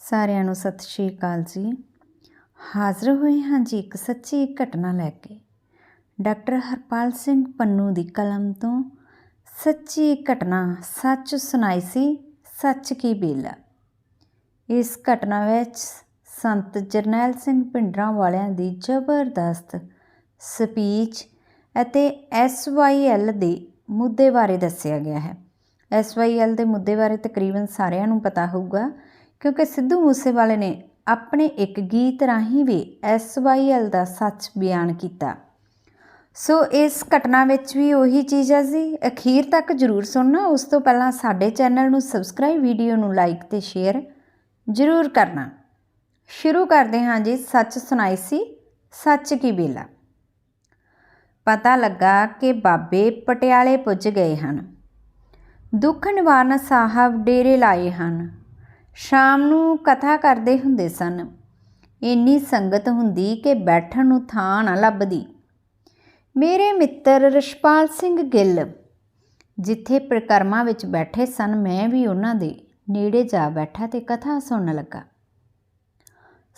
ਸਾਰਿਆਂ ਨੂੰ ਸਤਿ ਸ਼੍ਰੀ ਅਕਾਲ ਜੀ। ਹਾਜ਼ਰ ਹੋਏ ਹਾਂ ਜੀ ਇੱਕ ਸੱਚੀ ਘਟਨਾ ਲੈ ਕੇ। ਡਾਕਟਰ ਹਰਪਾਲ ਸਿੰਘ ਪੰਨੂ ਦੀ ਕਲਮ ਤੋਂ ਸੱਚੀ ਘਟਨਾ ਸੱਚ ਸੁਣਾਈ ਸੀ, ਸੱਚ ਕੀ ਬੇਲਾ ਇਸ ਘਟਨਾ ਵਿੱਚ ਸੰਤ ਜਰਨੈਲ ਸਿੰਘ ਪਿੰਡਰਾਂ ਵਾਲਿਆਂ ਦੀ ਜ਼ਬਰਦਸਤ ਸਪੀਚ ਅਤੇ ਐਸਵਾਈਐਲ ਦੇ ਮੁੱਦੇ ਬਾਰੇ ਦੱਸਿਆ ਗਿਆ ਹੈ। ਐਸਵਾਈਐਲ ਦੇ ਮੁੱਦੇ ਬਾਰੇ ਤਕਰੀਬਨ ਸਾਰਿਆਂ ਨੂੰ ਪਤਾ ਹੋਊਗਾ। ਕਿਉਂਕਿ ਸਿੱਧੂ ਮੂਸੇਵਾਲੇ ਨੇ ਆਪਣੇ ਇੱਕ ਗੀਤ ਰਾਹੀਂ ਵੀ ਐਸਵਾਈਐਲ ਦਾ ਸੱਚ ਬਿਆਨ ਕੀਤਾ। ਸੋ ਇਸ ਘਟਨਾ ਵਿੱਚ ਵੀ ਉਹੀ ਚੀਜ਼ ਹੈ ਜੀ। ਅਖੀਰ ਤੱਕ ਜ਼ਰੂਰ ਸੁਣਨਾ। ਉਸ ਤੋਂ ਪਹਿਲਾਂ ਸਾਡੇ ਚੈਨਲ ਨੂੰ ਸਬਸਕ੍ਰਾਈਬ, ਵੀਡੀਓ ਨੂੰ ਲਾਈਕ ਤੇ ਸ਼ੇਅਰ ਜ਼ਰੂਰ ਕਰਨਾ। ਸ਼ੁਰੂ ਕਰਦੇ ਹਾਂ ਜੀ ਸੱਚ ਸੁਣਾਈ ਸੀ, ਸੱਚ ਕੀ ਬੇਲਾ। ਪਤਾ ਲੱਗਾ ਕਿ ਬਾਬੇ ਪਟਿਆਲੇ ਪੁੱਜ ਗਏ ਹਨ। ਦੁੱਖ ਨਿਵਾਰਨ ਸਾਹਿਬ ਡੇਰੇ ਲਾਏ ਹਨ। ਸ਼ਾਮ ਨੂੰ ਕਥਾ ਕਰਦੇ ਹੁੰਦੇ ਸਨ। ਇੰਨੀ ਸੰਗਤ ਹੁੰਦੀ ਕਿ ਬੈਠਣ ਨੂੰ ਥਾਂ ਨਾ ਲੱਭਦੀ। ਮੇਰੇ ਮਿੱਤਰ ਰਸ਼ਪਾਲ ਸਿੰਘ ਗਿੱਲ, ਜਿੱਥੇ ਪ੍ਰਕਰਮਾਂ ਵਿੱਚ ਬੈਠੇ ਸਨ, ਮੈਂ ਵੀ ਉਹਨਾਂ ਦੇ ਨੇੜੇ ਜਾ ਬੈਠਾ ਤੇ ਕਥਾ ਸੁਣਨ ਲੱਗਾ।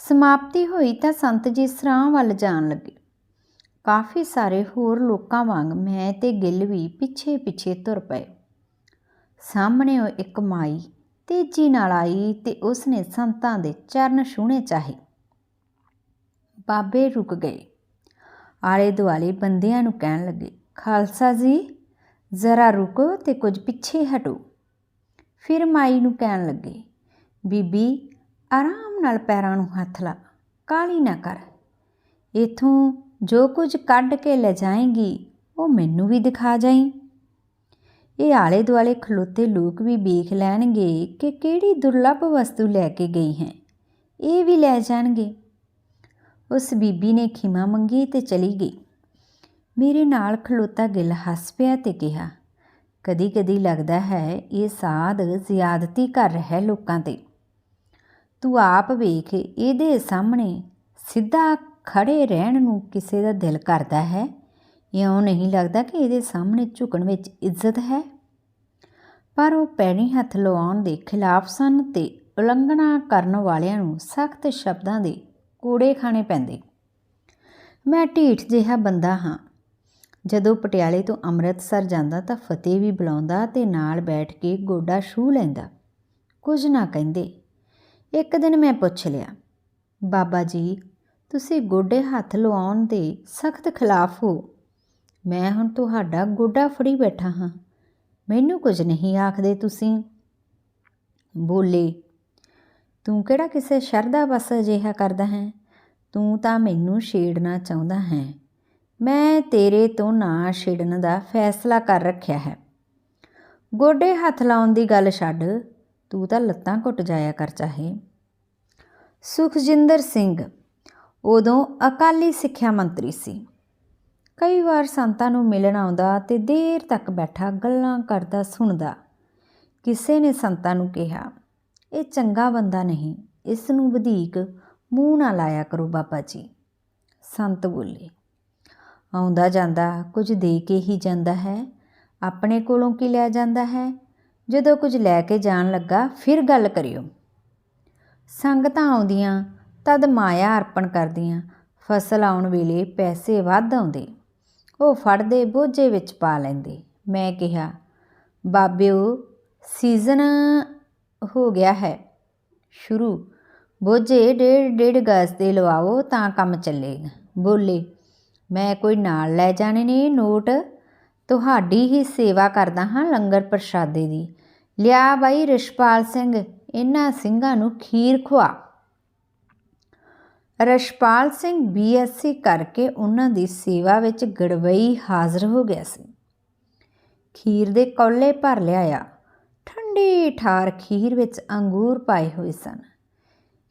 ਸਮਾਪਤੀ ਹੋਈ ਤਾਂ ਸੰਤ ਜੀ ਸਰਾਂ ਵੱਲ ਜਾਣ ਲੱਗੇ। ਕਾਫੀ ਸਾਰੇ ਹੋਰ ਲੋਕਾਂ ਵਾਂਗ ਮੈਂ ਤੇ ਗਿੱਲ ਵੀ ਪਿੱਛੇ ਪਿੱਛੇ ਤੁਰ ਪਏ। ਸਾਹਮਣੇ ਉਹ ਇੱਕ ਮਾਈ ਤੇਜ਼ੀ ਨਾਲ ਆਈ ਤੇ ਉਸਨੇ ਸੰਤਾਂ ਦੇ ਚਰਨ ਛੂਹਣੇ ਚਾਹੇ। ਬਾਬੇ ਰੁਕ ਗਏ। ਆਲੇ ਦੁਆਲੇ ਬੰਦਿਆਂ ਨੂੰ ਕਹਿਣ ਲੱਗੇ, ਖਾਲਸਾ ਜੀ, ਜ਼ਰਾ ਰੁਕੋ ਤੇ ਕੁਝ ਪਿੱਛੇ ਹਟੋ। ਫਿਰ ਮਾਈ ਨੂੰ ਕਹਿਣ ਲੱਗੇ, ਬੀਬੀ, ਆਰਾਮ ਨਾਲ ਪੈਰਾਂ ਨੂੰ ਹੱਥ ਲਾ ਕਾਲੀ ਨਾ ਕਰ। ਇਥੋਂ ਜੋ ਕੁਝ ਕੱਢ ਕੇ ਲੈ ਜਾਏਂਗੀ, ਉਹ ਮੈਨੂੰ ਵੀ ਦਿਖਾ ਜਾਈਂ। ਇਹ ਆਲੇ ਦੁਆਲੇ ਖਲੋਤੇ ਲੋਕ ਵੀ ਵੇਖ ਲੈਣਗੇ ਕਿ ਕਿਹੜੀ ਦੁਰਲੱਭ ਵਸਤੂ ਲੈ ਕੇ ਗਈ ਹੈ। ਇਹ ਵੀ ਲੈ ਜਾਣਗੇ। ਉਸ ਬੀਬੀ ਨੇ ਖਿਮਾ ਮੰਗੀ ਤੇ ਚਲੀ ਗਈ। ਮੇਰੇ ਨਾਲ ਖਲੋਤਾ ਗਿੱਲ ਹੱਸ ਪਿਆ ਤੇ ਕਿਹਾ ਕਦੀ ਕਦੀ ਲੱਗਦਾ ਹੈ ਇਹ ਸਾਧ ਜ਼ਿਆਦਤੀ ਕਰ ਰਿਹਾ ਲੋਕਾਂ ਤੇ। ਤੂੰ ਆਪ ਵੇਖ ਇਹਦੇ ਸਾਹਮਣੇ ਸਿੱਧਾ ਖੜੇ ਰਹਿਣ ਨੂੰ ਕਿਸੇ ਦਾ ਦਿਲ ਕਰਦਾ ਹੈ। ਇਉਂ ਨਹੀਂ ਲੱਗਦਾ ਕਿ ਇਹਦੇ ਸਾਹਮਣੇ ਝੁਕਣ ਵਿੱਚ ਇੱਜ਼ਤ ਹੈ? ਪਰ ਉਹ ਪੈਣੀ ਹੱਥ ਲਵਾਉਣ ਦੇ ਖਿਲਾਫ ਸਨ ਤੇ ਉਲੰਘਣਾ ਕਰਨ ਵਾਲਿਆਂ ਨੂੰ ਸਖਤ ਸ਼ਬਦਾਂ ਦੇ ਕੂੜੇ ਖਾਣੇ ਪੈਂਦੇ। ਮੈਂ ਢੀਠ ਜਿਹਾ ਬੰਦਾ ਹਾਂ। ਜਦੋਂ ਪਟਿਆਲੇ ਤੋਂ ਅੰਮ੍ਰਿਤਸਰ ਜਾਂਦਾ ਤਾਂ ਫਤਿਹ ਵੀ ਬੁਲਾਉਂਦਾ ਤੇ ਨਾਲ ਬੈਠ ਕੇ ਗੋਡਾ ਛੂ ਲੈਂਦਾ। ਕੁਝ ਨਾ ਕਹਿੰਦੇ। ਇੱਕ ਦਿਨ ਮੈਂ ਪੁੱਛ ਲਿਆ, ਬਾਬਾ ਜੀ, ਤੁਸੀਂ ਗੋਡੇ ਹੱਥ ਲਵਾਉਣ ਦੇ ਸਖਤ ਖਿਲਾਫ ਹੋ। ਮੈਂ ਹੁਣ ਤੁਹਾਡਾ ਗੋਡਾ ਫੜੀ ਬੈਠਾ ਹਾਂ। ਮੈਨੂੰ ਕੁਝ ਨਹੀਂ ਆਖਦੇ ਤੁਸੀਂ। ਬੋਲੇ, ਤੂੰ ਕਿਹੜਾ ਕਿਸੇ ਸ਼ਰਦਾ ਬਸ ਅਜਿਹਾ ਕਰਦਾ ਹੈ? ਤੂੰ ਤਾਂ ਮੈਨੂੰ ਛੇੜਨਾ ਚਾਹੁੰਦਾ ਹੈ। ਮੈਂ ਤੇਰੇ ਤੋਂ ਨਾ ਛੇੜਨ ਦਾ ਫੈਸਲਾ ਕਰ ਰੱਖਿਆ ਹੈ। ਗੋਡੇ ਹੱਥ ਲਾਉਣ ਦੀ ਗੱਲ ਛੱਡ, ਤੂੰ ਤਾਂ ਲੱਤਾਂ ਘੁੱਟ ਜਾਇਆ ਕਰ ਚਾਹੇ। ਸੁਖਜਿੰਦਰ ਸਿੰਘ, ਉਦੋਂ ਅਕਾਲੀ ਸਿੱਖਿਆ ਮੰਤਰੀ ਸੀ। ਕਈ ਵਾਰ ਸੰਤਾਂ ਨੂੰ ਮਿਲਣ ਆਉਂਦਾ ਤੇ ਦੇਰ ਤੱਕ ਬੈਠਾ ਗੱਲਾਂ ਕਰਦਾ ਸੁਣਦਾ। ਕਿਸੇ ਨੇ ਸੰਤਾਂ ਨੂੰ ਕਿਹਾ, ਇਹ ਚੰਗਾ ਬੰਦਾ ਨਹੀਂ, ਇਸ ਨੂੰ ਵਧੇਕ ਮੂੰਹ ਨਾ ਲਾਇਆ ਕਰੋ ਬਾਬਾ ਜੀ। ਸੰਤ ਬੋਲੇ, ਆਉਂਦਾ ਜਾਂਦਾ, ਕੁਝ ਦੇ ਕੇ ਹੀ ਜਾਂਦਾ ਹੈ। ਆਪਣੇ ਕੋਲੋਂ ਕੀ ਲੈ ਜਾਂਦਾ ਹੈ? ਜਦੋਂ ਕੁਝ ਲੈ ਕੇ ਜਾਣ ਲੱਗਾ, ਫਿਰ ਗੱਲ ਕਰਿਓ। ਸੰਗਤਾਂ ਆਉਂਦੀਆਂ, ਤਦ ਮਾਇਆ ਅਰਪਣ ਕਰਦੀਆਂ। ਫਸਲ ਆਉਣ ਵੇਲੇ ਪੈਸੇ ਵੱਧ ਆਉਂਦੇ। ਉਹ ਫੜਦੇ ਬੋਝੇ ਵਿੱਚ ਪਾ ਲੈਂਦੇ। ਮੈਂ ਕਿਹਾ, ਬਾਬਿਓ, ਸੀਜ਼ਨ ਹੋ ਗਿਆ ਹੈ। ਸ਼ੁਰੂ। ਬੋਝੇ ਡੇਢ ਡੇਢ ਗਜ਼ ਦੇ ਲਵਾਓ ਤਾਂ ਕੰਮ ਚੱਲੇਗਾ। ਬੋਲੇ, ਮੈਂ ਕੋਈ ਨਾਲ ਲੈ ਜਾਣੇ ਨੇ ਨੋਟ? ਤੁਹਾਡੀ ਹੀ ਸੇਵਾ ਕਰਦਾ ਹਾਂ ਲੰਗਰ ਪ੍ਰਸ਼ਾਦੇ ਦੀ। ਲਿਆ ਬਾਈ ਰਿਸ਼ਪਾਲ ਸਿੰਘ, ਇਹਨਾਂ ਸਿੰਘਾਂ ਨੂੰ ਖੀਰ ਖਵਾ ਰਸ਼ਪਾਲ ਸਿੰਘ ਬੀਐਸਸੀ ਕਰਕੇ ਉਹਨਾਂ ਦੀ ਸੇਵਾ ਵਿੱਚ ਗੜਵਈ ਹਾਜ਼ਰ ਹੋ ਗਿਆ ਸੀ। ਖੀਰ ਦੇ ਕੌਲੇ ਭਰ ਲਿਆਇਆ। ਠੰਡੀ ਠਾਰ ਖੀਰ ਵਿੱਚ ਅੰਗੂਰ ਪਾਏ ਹੋਏ ਸਨ।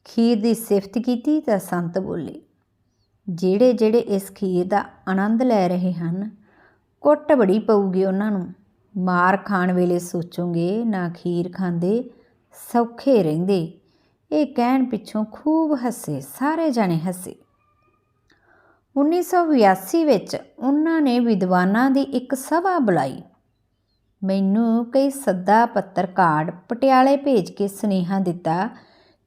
ਖੀਰ ਦੀ ਸਿਫਤ ਕੀਤੀ ਤਾਂ ਸੰਤ ਬੋਲੇ, ਜਿਹੜੇ ਜਿਹੜੇ ਇਸ ਖੀਰ ਦਾ ਆਨੰਦ ਲੈ ਰਹੇ ਹਨ, ਕੁੱਟ ਬੜੀ ਪਊਗੀ ਉਹਨਾਂ ਨੂੰ। ਮਾਰ ਖਾਣ ਵੇਲੇ ਸੋਚੋਗੇ ਨਾ ਖੀਰ ਖਾਂਦੇ, ਸੌਖੇ ਰਹਿੰਦੇ। ਇਹ ਕਹਿਣ ਪਿੱਛੋਂ ਖੂਬ ਹੱਸੇ, ਸਾਰੇ ਜਣੇ ਹੱਸੇ। 1982 ਵਿੱਚ ਉਹਨਾਂ ਨੇ ਵਿਦਵਾਨਾਂ ਦੀ ਇੱਕ ਸਭਾ ਬੁਲਾਈ। ਮੈਨੂੰ ਕਈ ਸੱਦਾ ਪੱਤਰ ਕਾਰਡ ਪਟਿਆਲੇ ਭੇਜ ਕੇ ਸੁਨੇਹਾ ਦਿੱਤਾ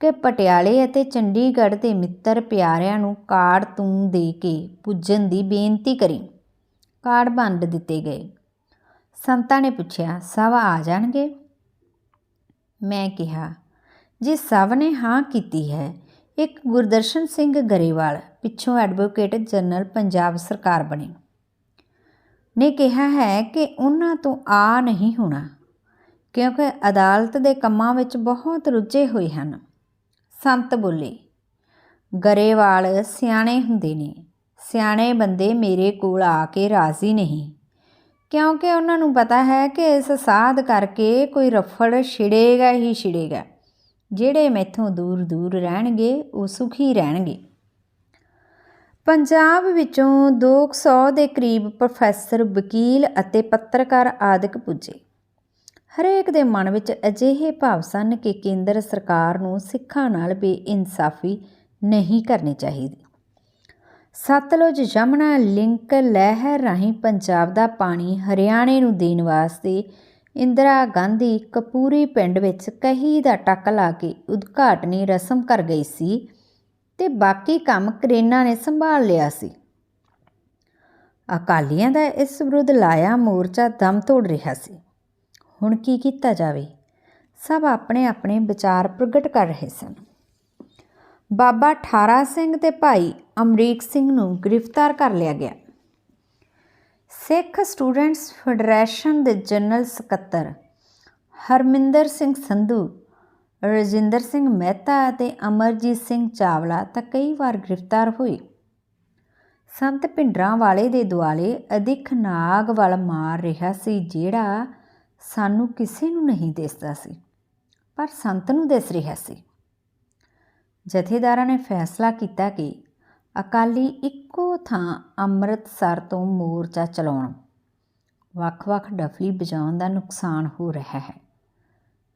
ਕਿ ਪਟਿਆਲੇ ਅਤੇ ਚੰਡੀਗੜ੍ਹ ਦੇ ਮਿੱਤਰ ਪਿਆਰਿਆਂ ਨੂੰ ਕਾਰਡ ਤੂੰ ਦੇ ਕੇ ਪੁੱਜਣ ਦੀ ਬੇਨਤੀ ਕਰੀ। ਕਾਰਡ ਵੰਡ ਦਿੱਤੇ ਗਏ। ਸੰਤਾਂ ਨੇ ਪੁੱਛਿਆ ਸਭ ਆ ਜਾਣਗੇ? ਮੈਂ ਕਿਹਾ ਜੀ ਸਭ ਨੇ ਹਾਂ ਕੀਤੀ ਹੈ। ਇੱਕ ਗੁਰਦਰਸ਼ਨ ਸਿੰਘ ਗਰੇਵਾਲ ਪਿੱਛੋਂ ਐਡਵੋਕੇਟ ਜਨਰਲ ਪੰਜਾਬ ਸਰਕਾਰ ਬਣੇ। ਨੇ ਕਿਹਾ ਹੈ ਕਿ ਉਹਨਾਂ ਤੋਂ ਆ ਨਹੀਂ ਹੋਣਾ, ਕਿਉਂਕਿ ਅਦਾਲਤ ਦੇ ਕੰਮਾਂ ਵਿੱਚ ਬਹੁਤ ਰੁੱਝੇ ਹੋਏ ਹਨ। ਸੰਤ ਬੋਲੇ, ਗਰੇਵਾਲ ਸਿਆਣੇ ਹੁੰਦੇ ਨੇ, ਸਿਆਣੇ ਬੰਦੇ ਮੇਰੇ ਕੋਲ ਆ ਕੇ ਰਾਜ਼ੀ ਨਹੀਂ, ਕਿਉਂਕਿ ਉਹਨਾਂ ਨੂੰ ਪਤਾ ਹੈ ਕਿ ਇਸ ਸਾਧ ਕਰਕੇ ਕੋਈ ਰਫੜ ਛਿੜੇਗਾ ਹੀ ਛਿੜੇਗਾ। ਜਿਹੜੇ ਮੈਥੋਂ ਦੂਰ ਦੂਰ ਰਹਿਣਗੇ, ਉਹ ਸੁਖੀ ਰਹਿਣਗੇ। ਪੰਜਾਬ ਵਿੱਚੋਂ 200 ਦੇ ਕਰੀਬ ਪ੍ਰੋਫੈਸਰ, ਵਕੀਲ ਅਤੇ ਪੱਤਰਕਾਰ ਆਦਿਕ ਪੁੱਜੇ। ਹਰੇਕ ਦੇ ਮਨ ਵਿੱਚ ਅਜਿਹੇ ਭਾਵ ਸਨ ਕਿ ਕੇਂਦਰ ਸਰਕਾਰ ਨੂੰ ਸਿੱਖਾਂ ਨਾਲ ਬੇਇਨਸਾਫੀ ਨਹੀਂ ਕਰਨੀ ਚਾਹੀਦੀ। ਸਤਲੁਜ ਯਮਨਾ, ਲਿੰਕ ਲਹਿਰ ਰਾਹੀਂ ਪੰਜਾਬ ਦਾ ਪਾਣੀ ਹਰਿਆਣੇ ਨੂੰ ਦੇਣ ਵਾਸਤੇ ਇੰਦਰਾ ਗਾਂਧੀ ਕਪੂਰੀ ਪਿੰਡ ਵਿੱਚ ਕਹੀ ਦਾ ਟੱਕ ਲਾ ਕੇ ਉਦਘਾਟਨੀ ਰਸਮ ਕਰ ਗਈ ਸੀ ਤੇ ਬਾਕੀ ਕੰਮ ਕਰੇਨਾ ਨੇ ਸੰਭਾਲ ਲਿਆ ਸੀ। ਅਕਾਲੀਆਂ ਦਾ ਇਸ ਵਿਰੁੱਧ ਲਾਇਆ ਮੋਰਚਾ ਦਮ ਤੋੜ ਰਿਹਾ ਸੀ। ਹੁਣ ਕੀ ਕੀਤਾ ਜਾਵੇ? ਸਭ ਆਪਣੇ ਆਪਣੇ ਵਿਚਾਰ ਪ੍ਰਗਟ ਕਰ ਰਹੇ ਸਨ। ਬਾਬਾ ਠਾਰਾ ਸਿੰਘ ਤੇ ਭਾਈ ਅਮਰੀਕ ਸਿੰਘ ਨੂੰ ਗ੍ਰਿਫਤਾਰ ਕਰ ਲਿਆ ਗਿਆ। ਸਿੱਖ ਸਟੂਡੈਂਟਸ ਫੈਡਰੇਸ਼ਨ ਦੇ ਜਨਰਲ ਸਕੱਤਰ ਹਰਮਿੰਦਰ ਸਿੰਘ ਸੰਧੂ, ਰਜਿੰਦਰ ਸਿੰਘ ਮਹਿਤਾ ਅਤੇ ਅਮਰਜੀਤ ਸਿੰਘ ਚਾਵਲਾ ਤਾਂ ਕਈ ਵਾਰ ਗ੍ਰਿਫਤਾਰ ਹੋਏ। ਸੰਤ ਪਿੰਡਰਾਂ ਵਾਲੇ ਦੇ ਦੁਆਲੇ ਅਧਿਕ ਨਾਗ ਵੱਲ ਮਾਰ ਰਿਹਾ ਸੀ, ਜਿਹੜਾ ਸਾਨੂੰ ਕਿਸੇ ਨੂੰ ਨਹੀਂ ਦਿਸਦਾ ਸੀ, ਪਰ ਸੰਤ ਨੂੰ ਦਿਸ ਰਿਹਾ ਸੀ। ਜਥੇਦਾਰਾਂ ਨੇ ਫੈਸਲਾ ਕੀਤਾ ਕਿ ਅਕਾਲੀ ਇੱਕੋ ਥਾਂ ਅੰਮ੍ਰਿਤਸਰ ਤੋਂ ਮੋਰਚਾ ਚਲਾਉਣ। ਵੱਖ-ਵੱਖ ਡਫਲੀ ਵਜਾਉਣ ਦਾ ਨੁਕਸਾਨ ਹੋ ਰਿਹਾ ਹੈ।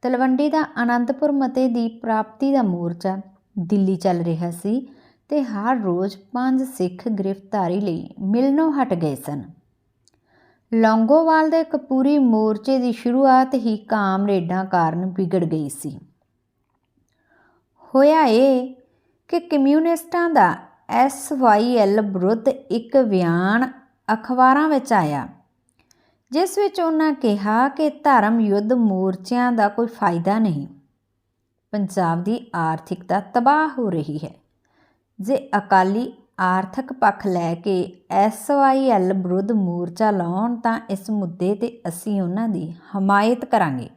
ਤਲਵੰਡੀ ਦਾ ਆਨੰਦਪੁਰ ਮਤੇ ਦੀ ਪ੍ਰਾਪਤੀ ਦਾ ਮੋਰਚਾ ਦਿੱਲੀ ਚੱਲ ਰਿਹਾ ਸੀ ਤੇ ਹਰ ਰੋਜ਼ ਪੰਜ ਸਿੱਖ ਗ੍ਰਿਫਤਾਰੀ ਲਈ ਮਿਲਣੋਂ ਹਟ ਗਏ ਸਨ। ਲੌਂਗੋਵਾਲ ਦੇ ਕਪੂਰੀ ਮੋਰਚੇ ਦੀ ਸ਼ੁਰੂਆਤ ਹੀ ਕਾਮਰੇਡਾਂ ਕਾਰਨ ਵਿਗੜ ਗਈ ਸੀ। ਹੋਇਆ ਇਹ ਕਿ ਕਮਿਊਨਿਸਟਾਂ ਦਾ ਐਸਵਾਈਐਲ ਵਿਰੁੱਧ ਇੱਕ ਬਿਆਨ ਅਖਬਾਰਾਂ ਵਿੱਚ ਆਇਆ। ਜਿਸ ਵਿੱਚ ਉਹਨਾਂ ਕਿਹਾ ਕਿ ਧਰਮ ਯੁੱਧ ਮੋਰਚਿਆਂ ਦਾ ਕੋਈ ਫਾਇਦਾ ਨਹੀਂ। ਪੰਜਾਬ ਦੀ ਆਰਥਿਕਤਾ ਤਬਾਹ ਹੋ ਰਹੀ ਹੈ। ਜੇ ਅਕਾਲੀ ਆਰਥਿਕ ਪੱਖ ਲੈ ਕੇ ਐਸਵਾਈਐਲ ਵਿਰੁੱਧ ਮੋਰਚਾ ਲਾਉਣ ਤਾਂ ਇਸ ਮੁੱਦੇ ਤੇ ਅਸੀਂ ਉਹਨਾਂ ਦੀ ਹਮਾਇਤ ਕਰਾਂਗੇ।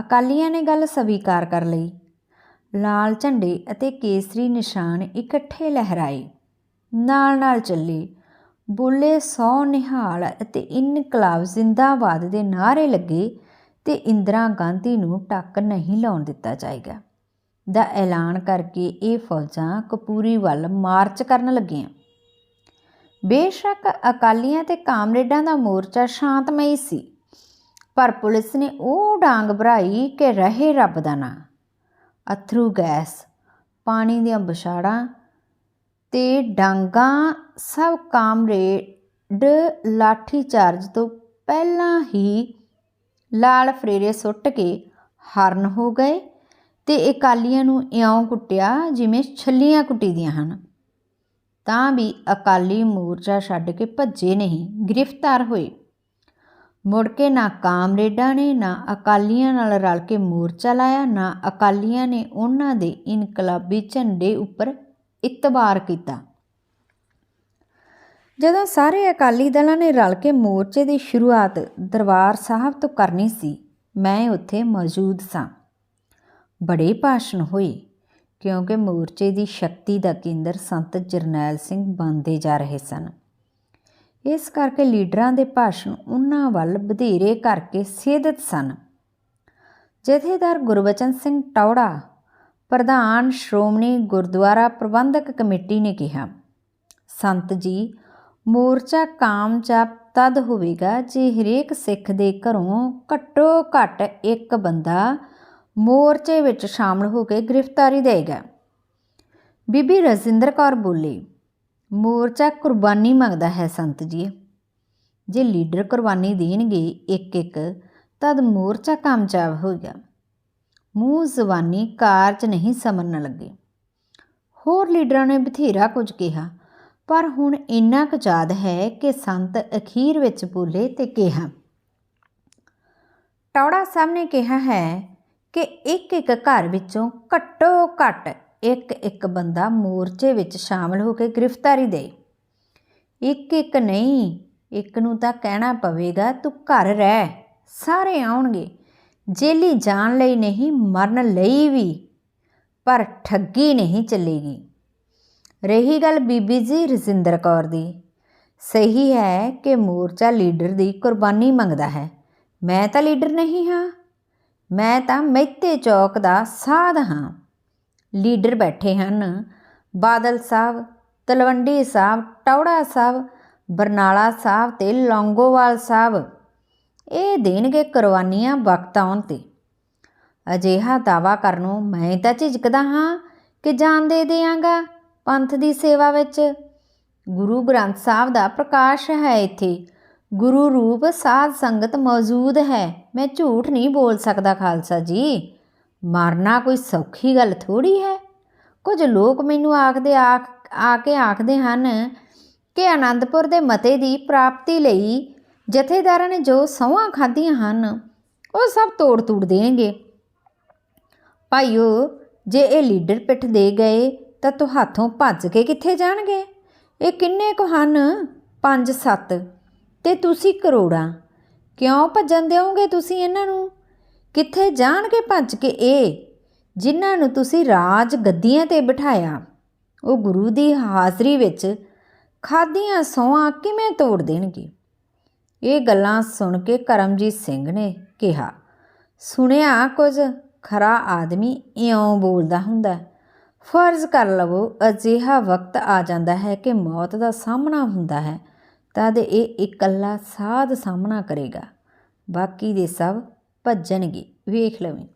ਅਕਾਲੀਆਂ ਨੇ ਗੱਲ ਸਵੀਕਾਰ ਕਰ ਲਈ। ਲਾਲ ਝੰਡੇ ਅਤੇ ਕੇਸਰੀ ਨਿਸ਼ਾਨ ਇਕੱਠੇ ਲਹਿਰਾਏ। ਨਾਲ ਨਾਲ ਚੱਲੇ। ਬੋਲੇ ਸੌ ਨਿਹਾਲ ਅਤੇ ਇਨਕਲਾਬ ਜ਼ਿੰਦਾਬਾਦ ਦੇ ਨਾਰੇ ਲੱਗੇ ਤੇ ਇੰਦਰਾ ਗਾਂਧੀ ਨੂੰ ਟੱਕ ਨਹੀਂ ਲਾਉਣ ਦਿੱਤਾ ਜਾਏਗਾ। ਦਾ ਐਲਾਨ ਕਰਕੇ ਇਹ ਫੌਜਾਂ ਕਪੂਰੀ ਵੱਲ ਮਾਰਚ ਕਰਨ ਲੱਗੀਆਂ। ਬੇਸ਼ੱਕ ਅਕਾਲੀਆਂ ਤੇ ਕਾਮਰੇਡਾਂ ਦਾ ਮੋਰਚਾ ਸ਼ਾਂਤਮਈ ਸੀ, ਪਰ ਪੁਲਿਸ ਨੇ ਉਹ ਡਾਂਗ ਭਰਾਈ ਕਿ ਰਹੇ ਰੱਬ ਦਾ ਨਾਂ। ਅਥਰੂ ਗੈਸ, ਪਾਣੀ ਦੀਆਂ ਬਛਾੜਾਂ ਤੇ ਡਾਂਗਾ ਸਭ ਕਾਮਰੇਡ ਲਾਠੀ ਚਾਰਜ ਤੋਂ ਪਹਿਲਾਂ ਹੀ ਲਾਲ ਫਰੇਰੇ ਸੁੱਟ ਕੇ ਹਰਨ ਹੋ ਗਏ ਤੇ ਇਕਾਲੀਆਂ ਨੂੰ ਇਉਂ ਕੁੱਟਿਆ ਜਿਵੇਂ ਛੱਲੀਆਂ ਕੁੱਟੀਦੀਆਂ ਹਨ। ਤਾਂ ਵੀ ਅਕਾਲੀ ਮੋਰਚਾ ਛੱਡ ਕੇ ਭੱਜੇ ਨਹੀਂ, ਗ੍ਰਿਫਤਾਰ ਹੋਏ। ਮੁੜ ਕੇ ਨਾ ਕਾਮਰੇਡਾਂ ਨੇ, ਨਾ ਅਕਾਲੀਆਂ ਨਾਲ ਰਲ ਕੇ ਮੋਰਚਾ ਲਾਇਆ, ਨਾ ਅਕਾਲੀਆਂ ਨੇ ਉਹਨਾਂ ਦੇ ਇਨਕਲਾਬੀ ਝੰਡੇ ਉੱਪਰ ਇਤਬਾਰ ਕੀਤਾ। ਜਦੋਂ ਸਾਰੇ ਅਕਾਲੀ ਦਲਾਂ ਨੇ ਰਲ ਕੇ ਮੋਰਚੇ ਦੀ ਸ਼ੁਰੂਆਤ ਦਰਬਾਰ ਸਾਹਿਬ ਤੋਂ ਕਰਨੀ ਸੀ, ਮੈਂ ਉੱਥੇ ਮੌਜੂਦ ਸਾਂ। ਬੜੇ ਭਾਸ਼ਣ ਹੋਏ, ਕਿਉਂਕਿ ਮੋਰਚੇ ਦੀ ਸ਼ਕਤੀ ਦਾ ਕੇਂਦਰ ਸੰਤ ਜਰਨੈਲ ਸਿੰਘ ਬਣਦੇ ਜਾ ਰਹੇ ਸਨ। ਇਸ ਕਰਕੇ ਲੀਡਰਾਂ ਦੇ ਭਾਸ਼ਣ ਉਹਨਾਂ ਵੱਲ ਵਧੇਰੇ ਕਰਕੇ ਸੇਧਿਤ ਸਨ। ਜਥੇਦਾਰ ਗੁਰਬਚਨ ਸਿੰਘ ਟੌੜਾ, ਪ੍ਰਧਾਨ ਸ਼੍ਰੋਮਣੀ ਗੁਰਦੁਆਰਾ ਪ੍ਰਬੰਧਕ ਕਮੇਟੀ ਨੇ ਕਿਹਾ, ਸੰਤ ਜੀ, ਮੋਰਚਾ ਕਾਮਯਾਬ ਤਦ ਹੋਵੇਗਾ ਜੇ ਹਰੇਕ ਸਿੱਖ ਦੇ ਘਰੋਂ ਘੱਟੋ ਘੱਟ ਇੱਕ ਬੰਦਾ ਮੋਰਚੇ ਵਿੱਚ ਸ਼ਾਮਲ ਹੋ ਕੇ ਗ੍ਰਿਫਤਾਰੀ ਦੇਗਾ ਬੀਬੀ ਰਜਿੰਦਰ ਕੌਰ ਬੋਲੀ ਮੋਰਚਾ ਕੁਰਬਾਨੀ ਮੰਗਦਾ ਹੈ ਸੰਤ ਜੀ ਜੇ ਲੀਡਰ ਕੁਰਬਾਨੀ ਦੇਣਗੇ ਇੱਕ ਇੱਕ ਤਦ ਮੋਰਚਾ ਕਾਮਯਾਬ ਹੋਏਗਾ ਮੂੰਹ ਜ਼ਬਾਨੀ ਕਾਰਜ ਨਹੀਂ ਸਮਝਣ ਲੱਗੇ। ਹੋਰ ਲੀਡਰਾਂ ਨੇ ਬਥੇਰਾ ਕੁਝ ਕਿਹਾ, ਪਰ ਹੁਣ ਇੰਨਾ ਕੁ ਯਾਦ ਹੈ ਕਿ ਸੰਤ ਅਖੀਰ ਵਿੱਚ ਬੋਲੇ ਤੇ ਕਿਹਾ। ਟੌੜਾ ਸਾਹਿਬ ਨੇ ਕਿਹਾ ਹੈ ਕਿ ਇੱਕ ਇੱਕ ਘਰ ਵਿੱਚੋਂ ਘੱਟੋ ਘੱਟ ਇੱਕ ਇੱਕ ਬੰਦਾ ਮੋਰਚੇ ਵਿੱਚ ਸ਼ਾਮਲ ਹੋ ਕੇ ਗ੍ਰਿਫਤਾਰੀ ਦੇ। ਇੱਕ ਇੱਕ ਨਹੀਂ, ਇੱਕ ਨੂੰ ਤਾਂ ਕਹਿਣਾ ਪਵੇਗਾ, ਤੂੰ ਘਰ ਰਹਿ, ਸਾਰੇ ਆਉਣਗੇ। ਜੇਲੀ ਜਾਣ ਲਈ ਨਹੀਂ, ਮਰਨ ਲਈ ਵੀ। ਪਰ ਠੱਗੀ ਨਹੀਂ ਚੱਲੇਗੀ। ਰਹੀ ਗੱਲ ਬੀਬੀ ਜੀ ਰਜਿੰਦਰ ਕੌਰ ਦੀ। ਸਹੀ ਹੈ ਕਿ ਮੋਰਚਾ ਲੀਡਰ ਦੀ ਕੁਰਬਾਨੀ ਮੰਗਦਾ ਹੈ। ਮੈਂ ਤਾਂ ਲੀਡਰ ਨਹੀਂ ਹਾਂ। ਮੈਂ ਤਾਂ ਮਹਿਤੇ ਚੌਕ ਦਾ ਸਾਧ ਹਾਂ। ਲੀਡਰ ਬੈਠੇ ਹਨ। ਬਾਦਲ ਸਾਹਿਬ, ਤਲਵੰਡੀ ਸਾਹਿਬ, ਟੌੜਾ ਸਾਹਿਬ, ਬਰਨਾਲਾ ਸਾਹਿਬ ਤੇ ਲੌਂਗੋਵਾਲ ਸਾਹਿਬ, ਇਹ ਦੇਣਗੇ ਕੁਰਬਾਨੀਆਂ ਵਕਤ ਆਉਣ ਤੇ। ਅਜਿਹਾ ਦਾਵਾ ਨੂੰ ਮੈਂ ਤਾਂ ਝਿਜਕਦਾ ਹਾਂ ਕਿ ਜਾਨ ਦੇ ਦਿਆਂਗਾ ਪੰਥ ਦੀ ਸੇਵਾ ਵਿੱਚ। ਗੁਰੂ ਗ੍ਰੰਥ ਸਾਹਿਬ ਦਾ ਪ੍ਰਕਾਸ਼ ਹੈ ਇੱਥੇ। ਗੁਰੂ ਰੂਪ ਸਾਧ ਸੰਗਤ ਮੌਜੂਦ ਹੈ। ਮੈਂ ਝੂਠ ਨਹੀਂ ਬੋਲ ਸਕਦਾ, ਖਾਲਸਾ ਜੀ। ਮਰਨਾ ਕੋਈ ਸੌਖੀ ਗੱਲ ਥੋੜੀ ਹੈ? ਕੁਝ ਲੋਕ ਮੈਨੂੰ ਆਖਦੇ ਆਖ, ਆ ਕੇ ਆਖਦੇ ਹਨ ਕਿ ਆਨੰਦਪੁਰ ਦੇ ਮਤੇ ਦੀ ਪ੍ਰਾਪਤੀ ਲਈ ਜਥੇਦਾਰਾਂ ਨੇ ਜੋ ਸਹੁੰਆਂ ਖਾਧੀਆਂ ਹਨ, ਉਹ ਸਭ ਤੋੜ ਤੂੜ ਦੇਣਗੇ। ਭਾਈਓ, ਜੇ ਇਹ ਲੀਡਰ ਪਿੱਠ ਦੇ ਗਏ ਤਾਂ ਤੁਹਾਥੋਂ ਭੱਜ ਕੇ ਕਿੱਥੇ ਜਾਣਗੇ? ਇਹ ਕਿੰਨੇ ਕੁ ਹਨ? ਪੰਜ ਸੱਤ। ਤੇ ਤੁਸੀਂ ਕਰੋੜਾਂ। ਕਿਉਂ ਭੱਜਣ ਦਿਓਗੇ ਤੁਸੀਂ ਇਹਨਾਂ ਨੂੰ? ਕਿੱਥੇ ਜਾਣਗੇ ਭੱਜ ਕੇ ਇਹ ਜਿਨ੍ਹਾਂ ਨੂੰ ਤੁਸੀਂ ਰਾਜ ਗੱਦੀਆਂ ਤੇ ਬਿਠਾਇਆ। ਉਹ ਗੁਰੂ ਦੀ ਹਾਜ਼ਰੀ ਵਿੱਚ ਖਾਦੀਆਂ ਸੌਆਂ ਕਿਵੇਂ ਤੋੜ ਦੇਣਗੇ? ਇਹ ਗੱਲਾਂ ਸੁਣ ਕੇ ਕਰਮਜੀਤ ਸਿੰਘ ਨੇ ਕਿਹਾ, ਸੁਣਿਆ ਕੁਝ? ਖਰਾ ਆਦਮੀ ਇਉਂ ਬੋਲਦਾ ਹੁੰਦਾ। ਫਰਜ਼ ਕਰ ਲਵੋ, ਅਜਿਹਾ ਵਕਤ ਆ ਜਾਂਦਾ ਹੈ ਕਿ ਮੌਤ ਦਾ ਸਾਹਮਣਾ ਹੁੰਦਾ ਹੈ। ਤਦ ਇਹ ਇਕੱਲਾ ਸਾਧ ਸਾਹਮਣਾ ਕਰੇਗਾ। ਬਾਕੀ ਦੇ ਸਭ ਭੱਜਣਗੇ, ਵੇਖ ਲਵੇਂ।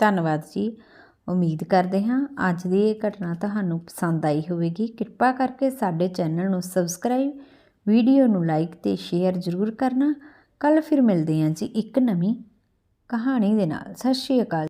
ਧੰਨਵਾਦ ਜੀ। ਉਮੀਦ ਕਰਦੇ ਹਾਂ ਅੱਜ ਦੀ ਇਹ ਘਟਨਾ ਤੁਹਾਨੂੰ ਪਸੰਦ ਆਈ ਹੋਵੇਗੀ। ਕਿਰਪਾ ਕਰਕੇ ਸਾਡੇ ਚੈਨਲ ਨੂੰ ਸਬਸਕ੍ਰਾਈਬ, ਵੀਡੀਓ ਨੂੰ ਲਾਈਕ ਤੇ ਸ਼ੇਅਰ ਜ਼ਰੂਰ ਕਰਨਾ। ਕੱਲ ਫਿਰ ਮਿਲਦੇ ਹਾਂ ਜੀ ਇੱਕ ਨਵੀਂ ਕਹਾਣੀ ਦੇ ਨਾਲ। ਸਤਿ ਸ਼੍ਰੀ ਅਕਾਲ।